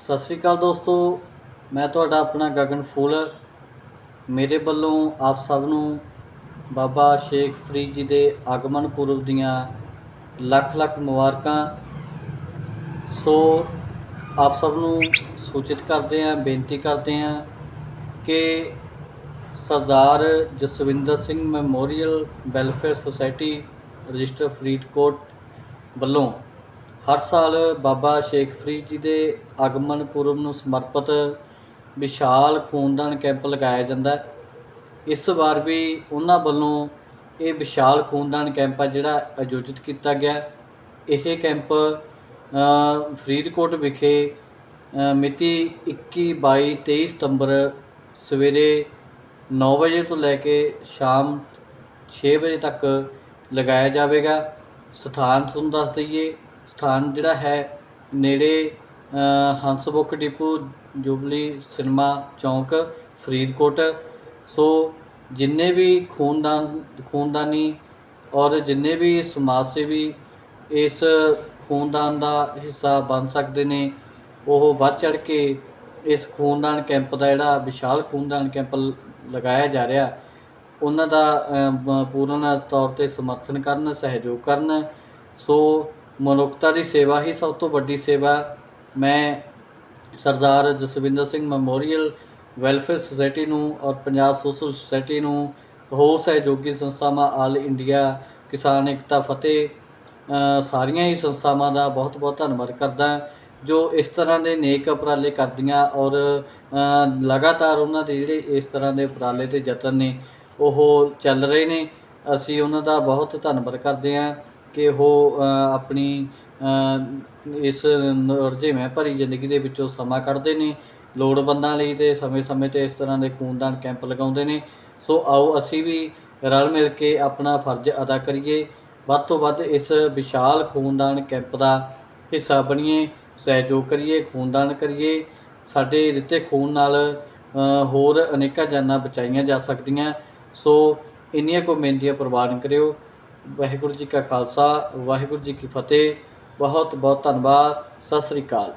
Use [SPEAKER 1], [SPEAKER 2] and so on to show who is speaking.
[SPEAKER 1] ਸਤਿ ਸ੍ਰੀ ਅਕਾਲ ਦੋਸਤੋ, ਮੈਂ ਤੁਹਾਡਾ ਆਪਣਾ ਗਗਨ ਫੂਲ। ਮੇਰੇ ਵੱਲੋਂ ਆਪ ਸਭ ਨੂੰ ਬਾਬਾ ਸ਼ੇਖ ਫਰੀਦ ਜੀ ਦੇ ਆਗਮਨ ਪੁਰਬ ਦੀਆਂ ਲੱਖ ਲੱਖ ਮੁਬਾਰਕਾਂ। ਸੋ ਆਪ ਸਭ ਨੂੰ ਸੂਚਿਤ ਕਰਦੇ ਹਾਂ, ਬੇਨਤੀ ਕਰਦੇ ਹਾਂ ਕਿ Sardar Jaswinder Singh memorial welfare society register Faridkot ਵੱਲੋਂ ਹਰ ਸਾਲ ਬਾਬਾ ਸ਼ੇਖ ਫਰੀਦ ਜੀ ਦੇ ਆਗਮਨ ਪੁਰਬ ਨੂੰ ਸਮਰਪਿਤ ਵਿਸ਼ਾਲ ਖੂਨਦਾਨ ਕੈਂਪ ਲਗਾਇਆ ਜਾਂਦਾ ਹੈ। ਇਸ ਵਾਰ ਵੀ ਉਹਨਾਂ ਵੱਲੋਂ ਇਹ ਵਿਸ਼ਾਲ ਖੂਨਦਾਨ ਕੈਂਪ ਆ ਜਿਹੜਾ ਆਯੋਜਿਤ ਕੀਤਾ ਗਿਆ ਇਹ ਕੈਂਪ ਫਰੀਦਕੋਟ ਵਿਖੇ ਮਿਤੀ 21 22 23 ਸਤੰਬਰ ਸਵੇਰੇ 9 ਵਜੇ ਤੋਂ ਲੈ ਕੇ ਸ਼ਾਮ 6 ਵਜੇ ਤੱਕ ਲਗਾਇਆ ਜਾਵੇਗਾ। ਸਥਾਨ ਤੁਹਾਨੂੰ ਦੱਸ ਦਈਏ ਸਥਾਨ ਜਿਹੜਾ ਹੈ ਨੇੜੇ ਅ, Hans book depot Jubilee cinema ਚੌਂਕ ਫਰੀਦਕੋਟ। ਸੋ ਜਿੰਨੇ ਵੀ ਖੂਨਦਾਨ ਖੂਨਦਾਨੀ ਔਰ ਜਿੰਨੇ ਵੀ ਸਮਾਜ ਸੇਵੀ ਇਸ ਖੂਨਦਾਨ ਦਾ ਹਿੱਸਾ ਬਣ ਸਕਦੇ ਨੇ ਉਹ ਵੱਧ ਚੜ ਕੇ ਇਸ ਖੂਨਦਾਨ ਕੈਂਪ ਦਾ ਜਿਹੜਾ ਵਿਸ਼ਾਲ ਖੂਨਦਾਨ ਕੈਂਪ ਲ- ਲਗਾਇਆ ਜਾ ਰਿਹਾ ਉਹਨਾਂ ਦਾ ਪੂਰਨ ਤੌਰ ਤੇ ਸਮਰਥਨ ਕਰਨ ਸਹਿਯੋਗ ਕਰਨ। ਸੋ ਮਨੁੱਖਤਾ ਦੀ ਸੇਵਾ ਹੀ ਸਭ ਤੋਂ ਵੱਡੀ ਸੇਵਾ ਮੈਂ Sardar Jaswinder Singh memorial welfare society ਨੂੰ ਔਰ ਪੰਜਾਬ ਸੋਸ਼ਲ ਸੁਸਾਇਟੀ ਨੂੰ ਹੋਰ ਸਹਿਯੋਗੀ ਸੰਸਥਾਵਾਂ ਆਲ ਇੰਡੀਆ, ਕਿਸਾਨ ਏਕਤਾ ਫਤਿਹ ਸਾਰੀਆਂ ਹੀ ਸੰਸਥਾਵਾਂ ਦਾ ਬਹੁਤ ਬਹੁਤ ਧੰਨਵਾਦ ਕਰਦਾ ਜੋ ਇਸ ਤਰ੍ਹਾਂ ਦੇ ਨੇਕ ਉਪਰਾਲੇ ਕਰਦੀਆਂ ਔਰ ਲਗਾਤਾਰ ਉਹਨਾਂ ਦੇ ਜਿਹੜੇ ਇਸ ਤਰ੍ਹਾਂ ਦੇ ਉਪਰਾਲੇ ਤੇ ਯਤਨ ਨੇ, ਉਹ ਚੱਲ ਰਹੇ ਨੇ। ਅਸੀਂ ਉਹਨਾਂ ਦਾ ਬਹੁਤ ਧੰਨਵਾਦ ਕਰਦੇ ਹਾਂ। ਕਿ ਉਹ ਆਪਣੀ ਇਸ ਇਸ ਮੈਂ ਭਰੀ ਜ਼ਿੰਦਗੀ ਦੇ ਵਿੱਚੋਂ ਸਮਾਂ ਕੱਢਦੇ ਨੇ, ਲੋੜਵੰਦਾਂ ਲਈ ਤੇ ਸਮੇਂ-ਸਮੇਂ ਤੇ ਇਸ ਤਰ੍ਹਾਂ ਦੇ ਖੂਨਦਾਨ ਕੈਂਪ ਲਗਾਉਂਦੇ ਨੇ। ਸੋ ਆਓ ਅਸੀਂ ਵੀ ਰਲ ਮਿਲ ਕੇ ਆਪਣਾ ਫਰਜ਼ ਅਦਾ ਕਰੀਏ। ਵੱਧ ਤੋਂ ਵੱਧ ਇਸ ਵਿਸ਼ਾਲ ਖੂਨਦਾਨ ਕੈਂਪ ਦਾ ਹਿੱਸਾ ਬਣੀਏ, ਸਹਿਯੋਗ ਕਰੀਏ, ਖੂਨਦਾਨ ਕਰੀਏ। ਸਾਡੇ ਦਿੱਤੇ ਖੂਨ ਨਾਲ ਹੋਰ ਅਨੇਕਾਂ ਜਾਨਾਂ ਬਚਾਈਆਂ ਜਾ ਸਕਦੀਆਂ। ਸੋ, ਇੰਨੀਆਂ ਕੋ ਮਿਹਨਤੀਆਂ ਪ੍ਰਵਾਨ ਕਰਿਓ। ਵਾਹਿਗੁਰੂ ਜੀ ਕਾ ਖਾਲਸਾ ਵਾਹਿਗੁਰੂ ਜੀ ਕੀ ਫਤਿਹ। ਬਹੁਤ ਬਹੁਤ ਧੰਨਵਾਦ। ਸਤਿ ਸ੍ਰੀ ਅਕਾਲ।